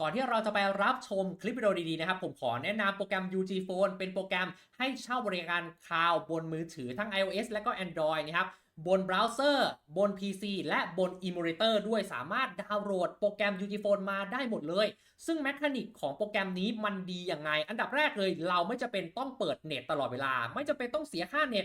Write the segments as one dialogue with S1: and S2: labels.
S1: ก่อนที่เราจะไปรับชมคลิปวิดีโอดีๆนะครับ ผมขอแนะนำโปรแกรม UG Phone เป็นโปรแกรมให้เช่าบริการคลาวด์บนมือถือทั้ง iOS และก็ Android นะครับบนเบราว์เซอร์ บน PC และบน Emulator ด้วยสามารถดาวน์โหลดโปรแกรม UG Phone มาได้หมดเลย ซึ่งแมคานิกของโปรแกรมนี้มันดียังไง อันดับแรกเลยเราไม่จะเป็นต้องเปิดเน็ตตลอดเวลา ไม่จะเป็นต้องเสียค่าเน็ต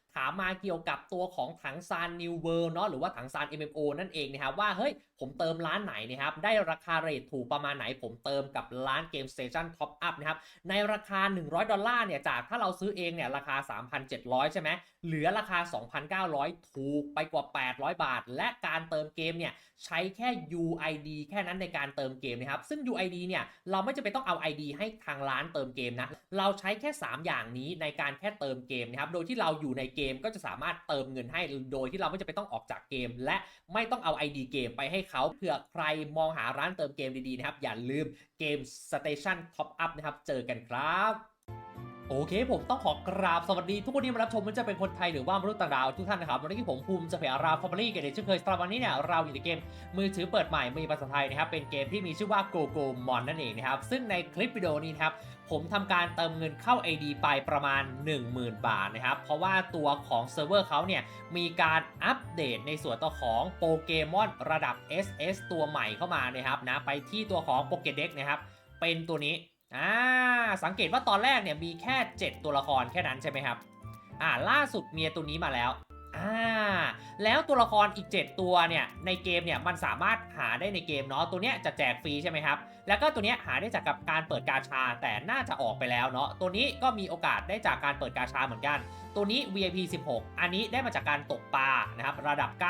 S1: ถามมาเกี่ยวกับตัวของถังซานนิวเวิร์เนาะหรือว่าถังซาน MMO นั่นเองนะครับว่าเฮ้ยผมเติมร้านไหนนะครับได้ราคาเรทถูกประมาณไหน ผมเติมกับร้านเกมสเตชันท็อปอัพนะครับในราคา 100 ดอลลาร์เนี่ยจากถ้าเราซื้อเองเนี่ยราคา 3,700 ใช่ไหม เหลือราคา 2,900 ถูกไปกว่า 800 บาท และการเติมเกมเนี่ยใช้แค่ UID แค่นั้นในการเติมเกมนะครับซึ่ง UID เนี่ยเราไม่จำเป็นต้องเอา ID ให้ทางร้านเติมเกมนะเราใช้แค่ 3 อย่างนี้ในการแค่เติมเกมนะครับโดยที่เราอยู่ในเกมก็จะสามารถเติมเงินให้โดยที่เราไม่จำเป็นต้องออกจากเกม และไม่ต้องเอา ID เกมไปให้เขาเผื่อใครมองหาร้านเติมเกมดีๆนะครับอย่าลืมเกม Station Top Up นะครับเจอกันครับ โอเค ผมต้องขอกราบสวัสดีทุกคนที่มารับชมมันจะเป็นคนไทยหรือว่ามนุษย์ต่างดาวทุกท่านนะครับวันนี้ผมภูมิจะเพอาราฟอร์มลี่กันเช่นเคยสำหรับวันนี้เนี่ยเราอยู่ในเกมมือถือเปิดใหม่มีภาษาไทยนะครับเป็นเกมที่มีชื่อว่า Go Go Mon นั่นเองนะครับซึ่งในคลิปวิดีโอนี้นะครับผมทำการเติมเงินเข้า ID ไปประมาณ 10,000 บาทนะครับเพราะว่าตัวของเซิร์ฟเวอร์เขาเนี่ยมีการอัปเดตในส่วนตัวของโปเกมอนระดับ SS ตัวใหม่เข้ามานะครับนะไปที่ตัวของโปเกเด็กนะครับเป็นตัวนี้ อ่าสังเกตว่าตอนแรกเนี่ยมีแค่ 7 ตัวละครแค่นั้นใช่ไหมครับอ่าล่าสุดเมียตัวนี้มาแล้วอ่าแล้วตัวละครอีก 7 ตัวเนี่ยในเกมเนี่ยมันสามารถหาได้ในเกมเนาะตัวเนี้ยจะแจกฟรีใช่ไหมครับแล้วก็ตัวเนี้ยหาได้จากกับการเปิดกาชาแต่น่าจะออกไปแล้วเนาะตัวนี้ก็มีโอกาสได้จากการเปิดกาชาเหมือนกันตัวนี้ VIP 16 อันนี้ได้มาจากการตกปลานะครับระดับ 9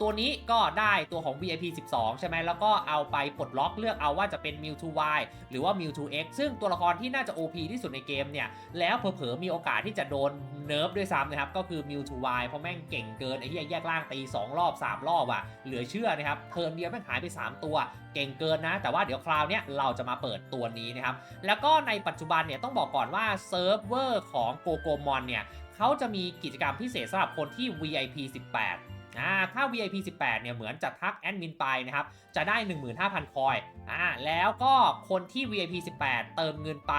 S1: ตัวนี้ก็ได้ตัวของ VIP 12 ใช่ไหมแล้วก็เอาไปปลดล็อกเลือกเอาว่าจะเป็น Mewtwo Y หรือว่า Mewtwo X ซึ่งตัวละครที่น่าจะ OP ที่สุดในเกมเนี่ย แล้วเผลอๆมีโอกาสที่จะโดนเนิร์ฟด้วยซ้ำนะครับ ก็คือ Mewtwo Y เพราะแม่งเก่งเกินไอ้ที่แยกล่างตี 2 รอบ 3 รอบอะเหลือเชื่อนะครับเทิร์นเดียวแม่งหายไป 3 ตัว เก่งเกินนะ แต่ว่าเดี๋ยวคราวเนี้ยเราจะมาเปิดตัวนี้นะครับแล้วก็ในปัจจุบันเนี่ยต้องบอกก่อนว่าเซิร์ฟเวอร์ของ g o g o m o n เนี่ยเขาจะมีกิจกรรมพิเศษสำหรับคนที่ VIP 18อ่าถ้า VIP 18 เนี่ย เหมือนจะทักแอดมินไปนะครับ จะได้ 15,000 คอยอ่าแล้วก็คนที่ VIP 18 เติมเงินไป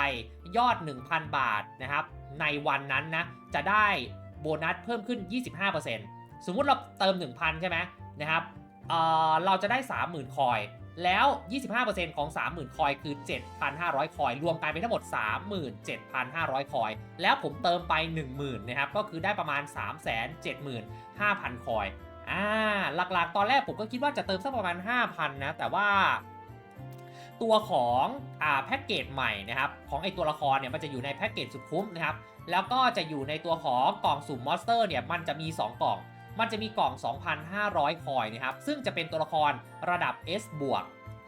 S1: ยอด 1,000 บาทนะครับ ในวันนั้นนะ จะได้โบนัสเพิ่มขึ้น 25%สมมุติเราเติม 1,000 ใช่ไหมนะครับเอ่อเราจะได้ 30,000 คอย แล้ว 25%ของ 30,000 คอยคือ 7,500 คอย รวมกันเป็นทั้งหมด 37,500 คอย แล้วผมเติมไป 10,000 นะครับ ก็คือได้ประมาณ 375,000 คอย อ่า หลักๆ ตอนแรกผมก็คิดว่าจะเติมสักประมาณ 5,000 นะ แต่ว่าตัวของอ่าแพ็กเกจใหม่นะครับ ของไอตัวละครเนี่ยมันจะอยู่ในแพ็กเกจสุดคุ้มนะครับ แล้วก็จะอยู่ในตัวของกล่องสุ่มมอนสเตอร์เนี่ยมันจะมี 2 กล่อง มันจะมีกล่อง 2,500 คอยนะครับ ซึ่งจะเป็นตัวละครระดับ S บวก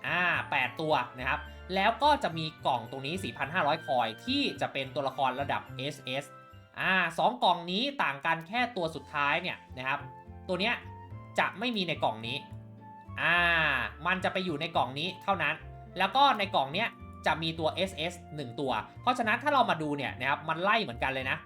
S1: อ่า8ตัวนะครับ แล้วก็จะมีกล่องตรงนี้ 4,500 คอยที่จะเป็นตัวละครระดับ SS อ่าสองกล่องนี้ต่างกันแค่ตัวสุดท้ายเนี่ยนะครับ ตัวเนี้ยจะไม่มีในกล่องนี้ อ่า มันจะไปอยู่ในกล่องนี้เท่านั้น แล้วก็ในกล่องเนี้ยจะมีตัว SS 1 ตัว เพราะฉะนั้นถ้าเรามาดูเนี่ยนะครับ มันไล่เหมือนกันเลยนะ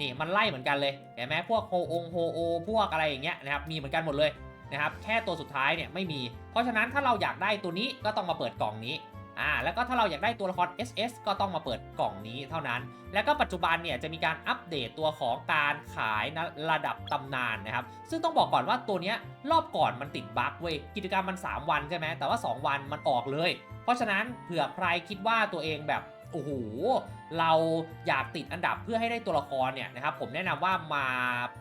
S1: นี่มันไล่เหมือนกันเลยเห็นไหมพวกโฮองโฮโอพวกอะไรอย่างเงี้ยนะครับมีเหมือนกันหมดเลยนะครับแค่ตัวสุดท้ายเนี่ยไม่มี เพราะฉะนั้นถ้าเราอยากได้ตัวนี้ก็ต้องมาเปิดกล่องนี้อ่าแล้วก็ถ้าเราอยากได้ตัวละคร SS ก็ต้องมาเปิดกล่องนี้เท่านั้น แล้วก็ปัจจุบันเนี่ยจะมีการอัปเดตตัวของการขายนะระดับตำนานนะครับ ซึ่งต้องบอกก่อนว่าตัวเนี้ยรอบก่อนมันติดบั๊กเว้ยกิจกรรมมัน 3 วันใช่ไหมแต่ว่า 2 วันมันออกเลย เพราะฉะนั้นเผื่อใครคิดว่าตัวเองแบบ โอ้โหเราอยากติดอันดับเพื่อให้ได้ตัวละครเนี่ยนะครับผมแนะนำว่ามา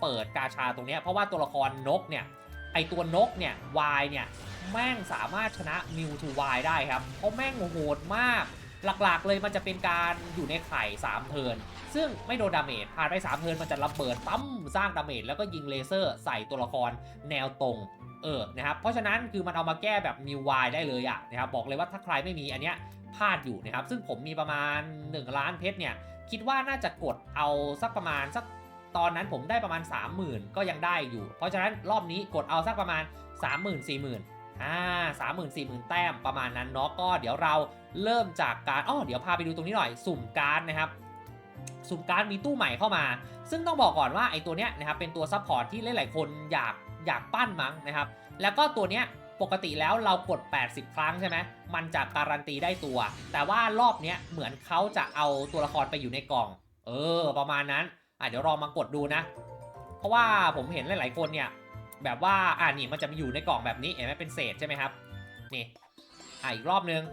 S1: เปิดกาชาตรงนี้เพราะว่าตัวละครนกเนี่ยไอตัวนกเนี่ยวายเนี่ยแม่งสามารถชนะมิวทูวายได้ครับเพราะแม่งโหดมาก หลักๆเลยมันจะเป็นการอยู่ในไข่ 3 เทิร์นซึ่งไม่โดนดาเมจผ่านไป 3 เทิร์นมันจะระเบิดปั๊มสร้างดาเมจแล้วก็ยิงเลเซอร์ใส่ตัวละครแนวตรงเออนะครับเพราะฉะนั้นคือมันเอามาแก้แบบมิววายได้เลยอะนะครับบอกเลยว่าถ้าใครไม่มีอันเนี้ย พลาดอยู่นะครับ ซึ่งผมมีประมาณ 1 ล้านเพชรเนี่ย คิดว่าน่าจะกดเอาสักประมาณสักตอนนั้นผมได้ประมาณ 30,000 ก็ยังได้อยู่ เพราะฉะนั้นรอบนี้กดเอาสักประมาณ 30,000 40,000อ่าสามหมื่นสี่หมื่นแต้มประมาณนั้นเนาะก็เดี๋ยวเราเริ่มจากการอ๋อเดี๋ยวพาไปดูตรงนี้หน่อยสุ่มการ์ดนะครับสุ่มการ์ดมีตู้ใหม่เข้ามา ซึ่งต้องบอกก่อนว่าไอ้ตัวเนี้ยนะครับเป็นตัวซัพพอร์ตที่หลายๆคนอยากอยากปั้นมั้งนะครับ แล้วก็ตัวเนี้ย ปกติแล้วเรากด 80 ครั้งใช่ไหมมันจะการันตีได้ตัว แต่ว่ารอบเนี้ยเหมือนเขาจะเอาตัวละครไปอยู่ในกล่อง เออ ประมาณนั้น อะเดี๋ยวลองมากดดูนะ เพราะว่าผมเห็นหลาย ๆ คนเนี่ย แบบว่า อ่านี่มันจะมาอยู่ในกล่องแบบนี้ เห็นไหมเป็นเศษใช่ไหมครับ นี่ อะอีกรอบนึง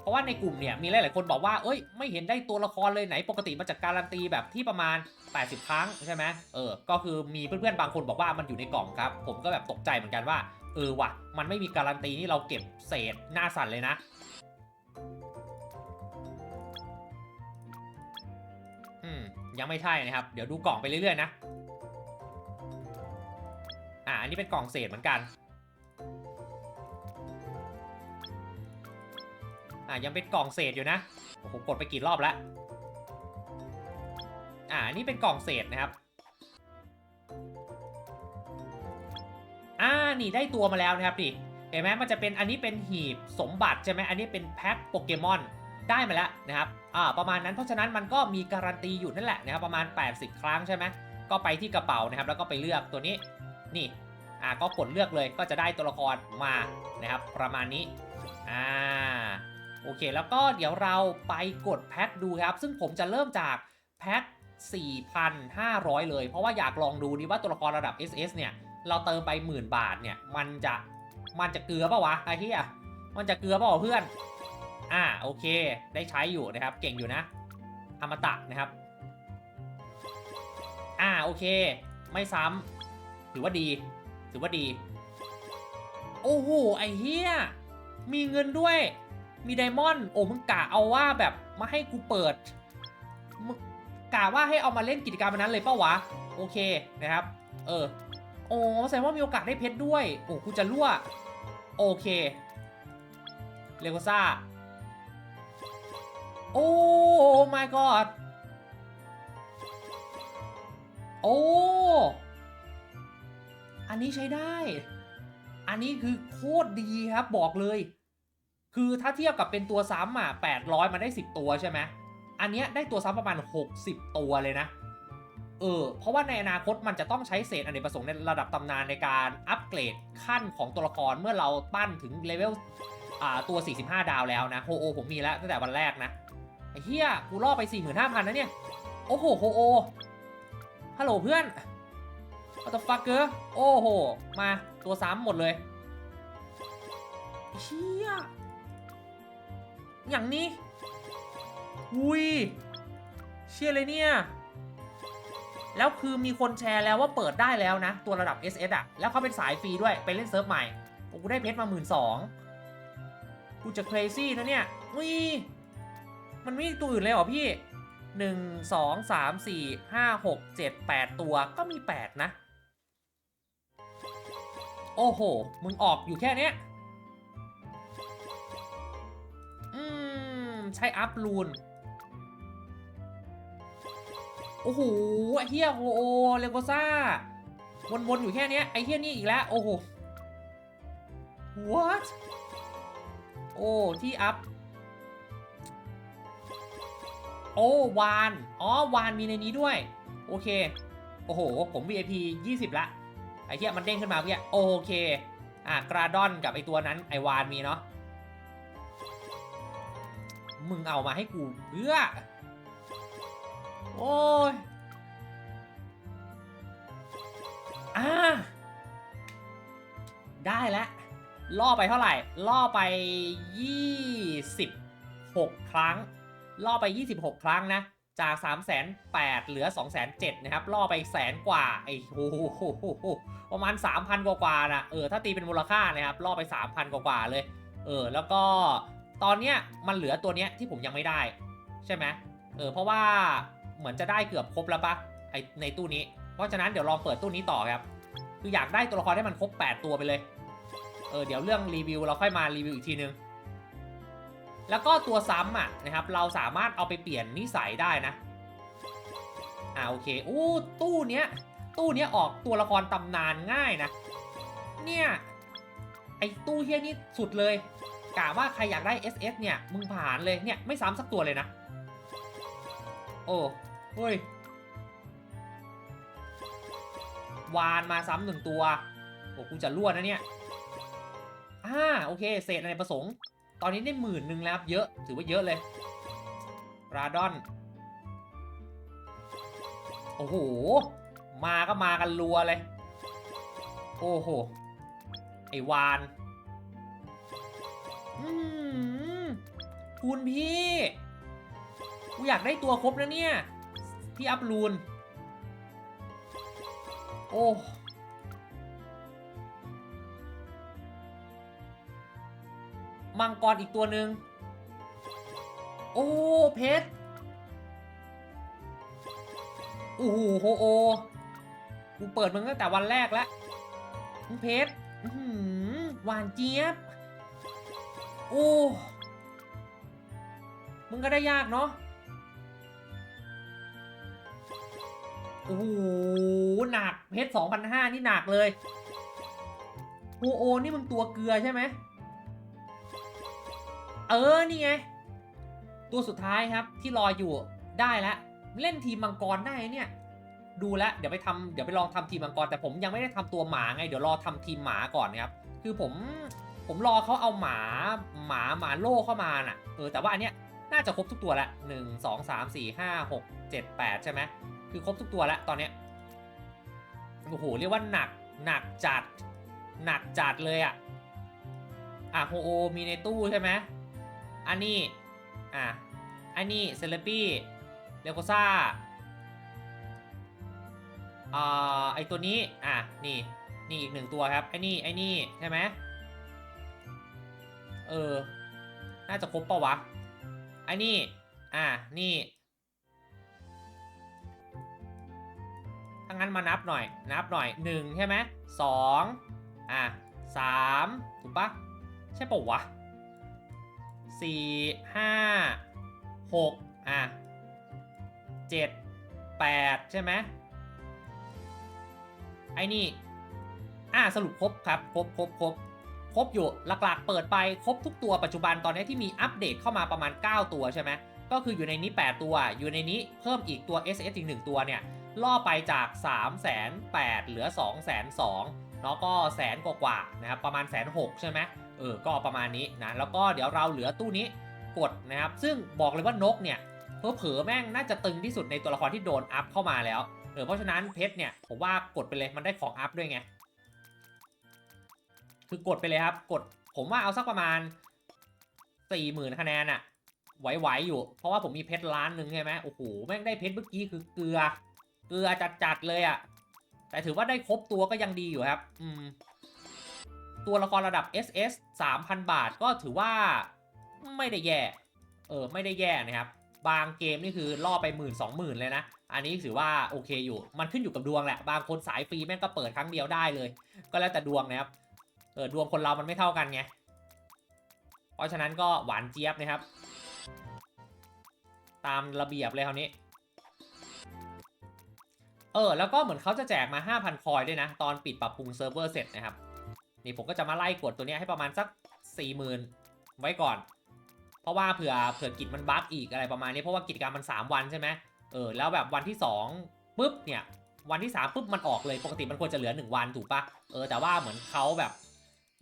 S1: เพราะว่าในกลุ่มเนี่ยมีหลาย ๆ คนบอกว่า เอ้ย ไม่เห็นได้ตัวละครเลยไหน ปกติมันจะการันตีแบบที่ประมาณ 80 ครั้งใช่ไหมเออ ก็คือมีเพื่อน ๆ บางคนบอกว่ามันอยู่ในกล่องครับ ผมก็แบบตกใจเหมือนกันว่า เออว่ะ มันไม่มีการันตีนี่เราเก็บเศษหน้าสั่นเลยนะอืมยังไม่ใช่นะครับ เดี๋ยวดูกล่องไปเรื่อยๆนะ อ่าอันนี้เป็นกล่องเศษเหมือนกันอ่ายังเป็นกล่องเศษอยู่นะโอ้โหกดไปกี่รอบแล้ว อ่านี่เป็นกล่องเศษนะครับานี่ได้ตัวมาแล้วนะครับดิเห็นไหมมันจะเป็นอันนี้เป็นหีบสมบัติใช่ไหมอันนี้เป็นแพ็คโปเกมอนได้มาแล้วนะครับอ่าประมาณนั้นเพราะฉะนั้นมันก็มีการันตีอยู่นั่นแหละนะครับประมาณ 80 ครั้งใช่ไหมก็ไปที่กระเป๋านะครับแล้วก็ไปเลือกตัวนี้นี่อ่าก็กดเลือกเลยก็จะได้ตัวละครมานะครับประมาณนี้อ่าโอเค แล้วก็เดี๋ยวเราไปกดแพ็คดูครับ ซึ่งผมจะเริ่มจากแพ็ค4,500 เลย เพราะว่าอยากลองดูดีว่าตัวละครระดับ SS เนี่ย เราเติมไปหมื่นบาทเนี่ย มันจะมันจะเกลือป่าวะไอ้ที่อะมันจะเกลือป่าวะเพื่อน อ่าโอเค ได้ใช้อยู่นะครับ เก่งอยู่นะอมตะนะครับ อ่าโอเค ไม่ซ้ำถือว่าดี ถือว่าดี โอ้โหไอ้เฮียมีเงินด้วย มีไดมอนด์โอ้มึงกะเอาว่าแบบมาให้กูเปิดมึงกะว่าให้เอามาเล่นกิจกรรมอันนั้นเลยเป้าวะ โอเคนะครับ เออ โอ้แสดงว่ามีโอกาสได้เพชรด้วย โอ้กูจะรั่ว โอเคเลโกซ่า โอ้ my god โอ้ อันนี้ใช้ได้ อันนี้คือโคตรดีครับบอกเลย คือถ้าเทียบกับเป็นตัวซ้ำอะ800 มันได้ 10 ตัวใช่ไหม อันเนี้ยได้ตัวซ้ำประมาณ 60 ตัวเลยนะ เออ เพราะว่าในอนาคตมันจะต้องใช้เศษอเนกประสงค์ในระดับตำนานในการอัปเกรดขั้นของตัวละครเมื่อเราปั้นถึงเลเวลอ่าตัว 45 ดาวแล้วนะโฮโอผมมีแล้วตั้งแต่วันแรกนะไอ้เฮียกูล่อไป 45,000นะเนี่ย โอ้โหโฮโอฮัลโหลเพื่อน what the fucker โอ้โห มาตัวซ้ำหมดเลยเชี่ยอย่างนี้อุ้ยเชี่ยเลยเนี่ย แล้วคือมีคนแชร์แล้วว่าเปิดได้แล้วนะ ตัวระดับ SS อะ แล้วเขาเป็นสายฟรีด้วย ไปเล่นเซิร์ฟใหม่โอ้กูได้เพชรมาหมื่นสองกูจะ crazy นะเนี่ยอุ้ยมันไม่มีตัวอื่นเลยเหรอพี่หนึ่งสองสามสี่ห้าหกเจ็ดแปดตัวก็มีแปดนะ โอ้โห มึงออกอยู่แค่เนี้ยอืม ใช้อัพลูน โอ้โหไอเฮียโฮโอเลโกซ่าวนๆอยู่แค่นี้ไอเฮียนี่อีกแล้ว โอ้โห what โอ้ ที่อัพ โอ้วาน อ๋อ วานมีในนี้ด้วย โอเค โอ้โห ผม VIP 20 ละ ไอ้เหี้ยมันเด้งขึ้นมาเพี่ยโอเค อะกราดอนกับไอตัวนั้น ไอวานมีเนาะ มึงเอามาให้กูเพื่อ โอ้ยอ่าได้แล้วล่อไปเท่าไหร่ ล่อไป 26 ครั้ง ล่อไป 26 ครั้งนะ จาก 3 8 0 0 0เหลือ 2 7 0 0นะครับ ล่อไปแสนกว่า ไอ้โหประมาณ 3,000 กว่าๆนะเออ ถ้าตีเป็นมูลค่านะครับ ล่อไป 3,000 กว่าๆเลย เออ แล้วก็ตอนเนี้ยมันเหลือตัวเนี้ยที่ผมยังไม่ได้ ใช่ไหมเออ เพราะว่า เหมือนจะได้เกือบครบแล้วปะไอในตู้นี้ เพราะฉะนั้นเดี๋ยวลองเปิดตู้นี้ต่อครับ คืออยากได้ตัวละครให้มันครบ 8 ตัวไปเลย เออเดี๋ยวเรื่องรีวิวเราค่อยมารีวิวอีกทีนึง แล้วก็ตัวซ้ำอะนะครับ เราสามารถเอาไปเปลี่ยนนิสัยได้นะ อ่าโอเคอู้ตู้เนี้ย ตู้เนี้ยออกตัวละครตำนานง่ายนะ เนี่ยไอ้ตู้เฮียนี่สุดเลยกะว่าใครอยากได้ SS เนี่ย มึงผ่านเลยเนี่ย ไม่ซ้ำสักตัวเลยนะ โอ้ เฮ้ย วานมาซ้ำหนึ่งตัว โอ้กูจะรั่วนะเนี่ย อ่า โอเค เศษอะไรประสงค์ ตอนนี้ได้หมื่นหนึ่งแล้วครับเยอะ ถือว่าเยอะเลย ราดอน โอ้โห มาก็มากันรัวเลย โอ้โห ไอวานอืมคุณพี่ กูอยากได้ตัวครบนะเนี่ย พี่อัพรูน โอ้ มังกรอีกตัวหนึ่ง โอ้ เพชรโอ้โหโฮโอ กูเปิดมึงตั้งแต่วันแรกแล้วมึงเพชรหวานเจี๊ยบ โอ้ มึงก็ได้ยากเนาะ โอ้โหหนักเพชร2,500นี่หนักเลยโอโอนี่มึงตัวเกลือใช่ไหมเออนี่ไง ตัวสุดท้ายครับที่รออยู่ได้แล้วเล่นทีมมังกรได้เนี่ยดูแลเดี๋ยวไปทำเดี๋ยวไปลองทำทีมมังกรแต่ผมยังไม่ได้ทำตัวหมาไง เดี๋ยวรอทำทีมหมาก่อนนะครับคือผมผมรอเขาเอาหมาหมาหมาโล่เข้ามาน่ะเออแต่ว่าอันเนี้ยน่าจะครบทุกตัวละหนึ่งสองสามสี่ห้าหกเจ็ดแปดใช่ไหม คือครบทุกตัวแล้วตอนเนี้ยโอ้โหเรียกว่าหนักหนักจัดหนักจัดเลยอะ่ะอะโฮโอมีในตู้ใช่ไหมอันนี้อะอันนี้เซเลปี้เลโกซ่าอ่าไอตัวนี้อะนี่นี่อีกหนึ่งตัวครับไอนี่ไอนี่ใช่ไหมเออ น่าจะครบปะวะไอนี่อะนี่ งั้นมานับหน่อย นับหน่อยหนึ่งใช่ไหมสองอะสามถูกปะใช่ปะวะสี่ห้าหกอะเจ็ดแปดใช่ไหมไอ้นี่อะสรุปครบครับครบครบครบครบอยู่หลักๆ เปิดไปครบทุกตัวปัจจุบันตอนนี้ที่มีอัปเดตเข้ามาประมาณ 9 ตัวใช่ไหมก็คืออยู่ในนี้ 8 ตัว อยู่ในนี้เพิ่มอีกตัว SS อีก1ตัวเนี่ย ล่อไปจาก3 8 0 0 0เหลือ 2 2 0 0 0เนาะก็แสนกว่าๆนะครับประมาณแสนหกใช่ไหมเออก็ประมาณนี้นะแล้วก็เดี๋ยวเราเหลือตู้นี้กดนะครับ ซึ่งบอกเลยว่านกเนี่ยเผลอๆแม่งน่าจะตึงที่สุดในตัวละครที่โดนอัพเข้ามาแล้วเออเพราะฉะนั้นเพชรเนี่ยผมว่ากดไปเลยมันได้ของอัพด้วยไงคือกดไปเลยครับ กดผมว่าเอาสักประมาณ40,000คะแนนอะไหวๆอยู่ เพราะว่าผมมีเพชรล้านหนึ่งใช่ไหมโอ้โหแม่งได้เพชรเมื่อกี้คือเกลือ เกลือจัดๆเลยอะ่ะ แต่ถือว่าได้ครบตัวก็ยังดีอยู่ครับ อืม ตัวละครระดับ SS 3,000 บาทก็ถือว่าไม่ได้แย่ เออ ไม่ได้แย่นะครับ บางเกมนี่คือล่อไปหมื่นสองหมื่นเลยนะ อันนี้ถือว่าโอเคอยู่ มันขึ้นอยู่กับดวงแหละ บางคนสายฟรีแม่งก็เปิดครั้งเดียวได้เลย ก็แล้วแต่ดวงนะครับ เออ ดวงคนเรามันไม่เท่ากันไง เพราะฉะนั้นก็หวานเจี๊ยบนะครับ ตามระเบียบเลยคราวนี้ เออ แล้วก็เหมือนเขาจะแจกมา 5,000 คอยด้วยนะ ตอนปิดปรับปรุงเซิร์ฟเวอร์เสร็จนะครับ นี่ผมก็จะมาไล่กดตัวนี้ให้ประมาณสัก 40,000 ไว้ก่อน เพราะว่าเผื่อเผื่อกิจมันบั๊กอีกอะไรประมาณนี้ เพราะว่ากิจกรรมมัน 3 วันใช่ไหมเออ แล้วแบบวันที่2ปุ๊บเนี่ย วันที่3ปุ๊บมันออกเลย ปกติมันควรจะเหลือ 1 วันถูกปะเออ แต่ว่าเหมือนเขาแบบ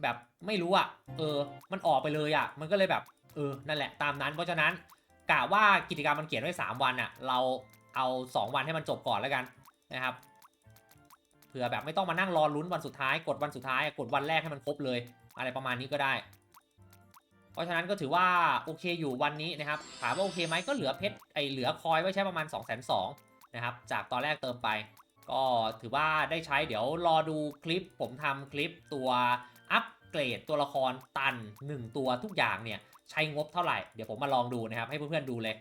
S1: แบบไม่รู้อะเออ มันออกไปเลยอะมันก็เลยแบบ เออ นั่นแหละ ตามนั้น เพราะฉะนั้นกะว่ากิจกรรมมันเขียนไว้ 3 วันอะเราเอา 2 วันให้มันจบก่อนแล้วกัน นะครับเผื่อแบบไม่ต้องมานั่งรอลุ้นวันสุดท้ายกดวันสุดท้ายกดวันแรกให้มันครบเลย อะไรประมาณนี้ก็ได้ เพราะฉะนั้นก็ถือว่าโอเคอยู่วันนี้นะครับถามว่าโอเคไหมก็เหลือเพชรไอเหลือคอยไว้ใช้ประมาณ 2 2 0 0 0นะครับจากตอนแรกเติมไป ก็ถือว่าได้ใช้เดี๋ยวรอดูคลิป ผมทำคลิปตัวอัปเกรดตัวละครตัน 1 ตัวทุกอย่างเนี่ยใช้งบเท่าไหร่ เดี๋ยวผมมาลองดูนะครับให้เพื่อนๆดูเลย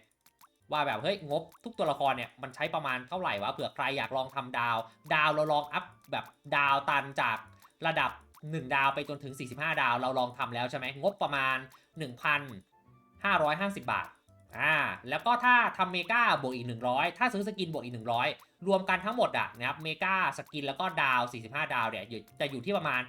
S1: ว่าแบบเฮ้ยงบทุกตัวละครเนี่ยมันใช้ประมาณเท่าไหร่วะเผื่อใครอยากลองทำดาว ดาวเราลองอัพแบบดาวตันจากระดับ 1 ดาวไปจนถึง 45 ดาวเราลองทำแล้วใช่ไหมงบประมาณ 1,550 บาทอ่าแล้วก็ถ้าทำเมกาบวกอีก 100 ถ้าซื้อสกินบวกอีก 100 รวมกันทั้งหมดอะนะครับเมกาสกินแล้วก็ดาว 45 ดาวเนี่ยจะอยู่ที่ประมาณ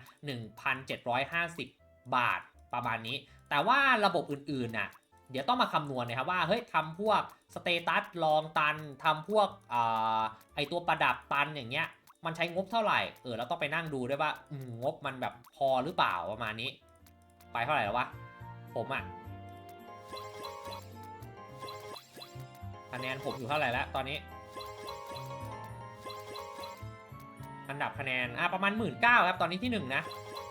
S1: 1,750 บาทประมาณนี้ แต่ว่าระบบอื่นๆน่ะ เดี๋ยวต้องมาคำนวณนะครับว่าเฮ้ยทำพวกสเตตัสลองตันทำพวกอไอตัวประดับตันอย่างเงี้ยมันใช้งบเท่าไหร่เออเราต้องไปนั่งดูด้วยว่างบมันแบบพอหรือเปล่าประมาณนี้ ไปเท่าไหร่แล้ววะผมอะคะแนนผมอยู่เท่าไหร่แล้วตอนนี้ อันดับคะแนนอะประมาณ 1 9ื่นครับตอนนี้ที่ 1 นะ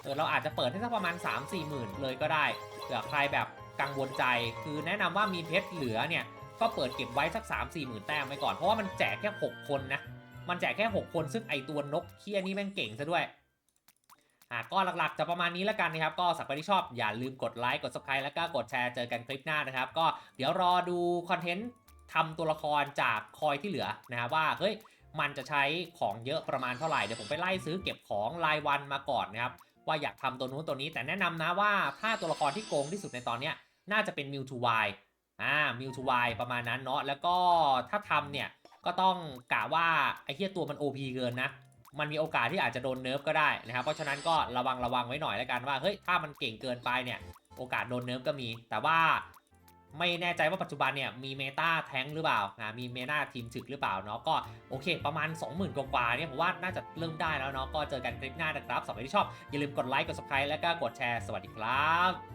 S1: เออเราอาจจะเปิดให้สักประมาณ 3 4หมื่นเลยก็ได้เผื่อใครแบบ กังวลใจ คือแนะนำว่ามีเพชรเหลือเนี่ยก็เปิดเก็บไว้สัก 3 4หมื่นแต้มไว้ก่อน เพราะว่ามันแจกแค่ 6 คนนะ มันแจกแค่ 6 คนซึ่งไอตัวนกเคี้ยนี่แม่งเก่งซะด้วยอะก็หลักๆจะประมาณนี้แล้วกันนะครับ ก็สักใครที่ชอบอย่าลืมกดไลค์กด subscribe แล้วก็กดแชร์เจอกันคลิปหน้านะครับ ก็เดี๋ยวรอดูคอนเทนต์ทำตัวละครจากคอยที่เหลือนะครับว่าเฮ้ยมันจะใช้ของเยอะประมาณเท่าไหร่เดี๋ยวผมไปไล่ซื้อเก็บของรายวันมาก่อนนะครับว่าอยากทำตัวนู้นตัวนี้แต่แนะนำนะว่าถ้าตัวละครที่โกงที่สุดในตอนเนี้ย น่าจะเป็นมิวทูวายอ่ามิวทูวายประมาณนั้นเนาะแล้วก็ถ้าทำเนี่ยก็ต้องกะว่าไอ้เหี้ยตัวมัน OP เกินนะ มันมีโอกาสที่อาจจะโดนเนิร์ฟก็ได้นะครับ เพราะฉะนั้นก็ระวังระวังไว้หน่อยแล้วกันว่า เฮ้ย ถ้ามันเก่งเกินไปเนี่ย โอกาสโดนเนิร์ฟก็มี แต่ว่าไม่แน่ใจว่าปัจจุบันเนี่ยมีเมตาแท้งหรือเปล่านะมีเมตาทีมถึกหรือเปล่าเนาะก็โอเค ประมาณ 20,000 กว่าๆเนี่ยผมว่าน่าจะเริ่มได้แล้วเนาะก็เจอกันคลิปหน้านะครับสำหรับใครที่ชอบอย่าลืมกดไลค์กด subscribe แล้วก็กดแชร์สวัสดีครับ